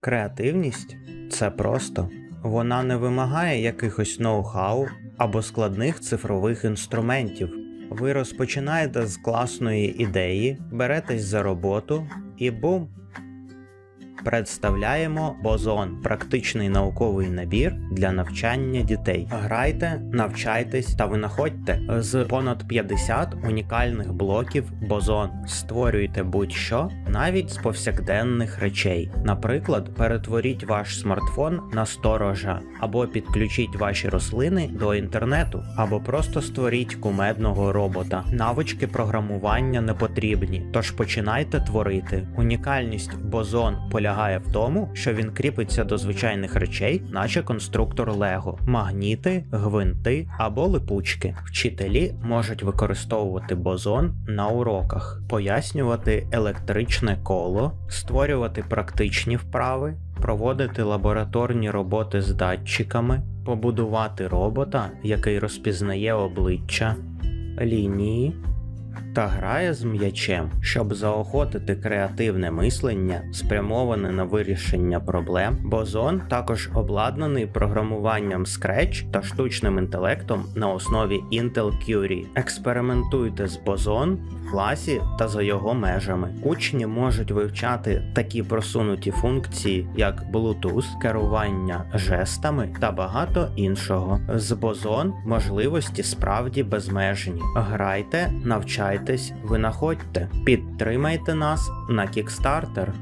Креативність це просто. Вона не вимагає якихось ноу-хау або складних цифрових інструментів. Ви розпочинаєте з класної ідеї, беретесь за роботу і бум! Представляємо Бозон практичний науковий набір для навчання дітей. Грайте, навчайтесь та винаходьте з понад 50 унікальних блоків Бозон. Створюйте будь-що навіть з повсякденних речей. Наприклад, перетворіть ваш смартфон на сторожа, або підключіть ваші рослини до інтернету, або просто створіть кумедного робота. Навички програмування не потрібні, тож починайте творити. Унікальність Бозон полягає в тому, що він кріпиться до звичайних речей, наче конструктор Лего, магніти, гвинти або липучки. Вчителі можуть використовувати бозон на уроках, пояснювати електричне коло, створювати практичні вправи, проводити лабораторні роботи з датчиками, побудувати робота, який розпізнає обличчя, лінії та грає з м'ячем, щоб заохотити креативне мислення, спрямоване на вирішення проблем. Бозон також обладнаний програмуванням Scratch та штучним інтелектом на основі Intel Curie. Експериментуйте з бозон в класі та за його межами. Учні можуть вивчати такі просунуті функції, як Bluetooth, керування жестами та багато іншого. З бозон можливості справді безмежні. Грайте, навчайтесь, винаходьте, підтримайте нас на Kickstarter.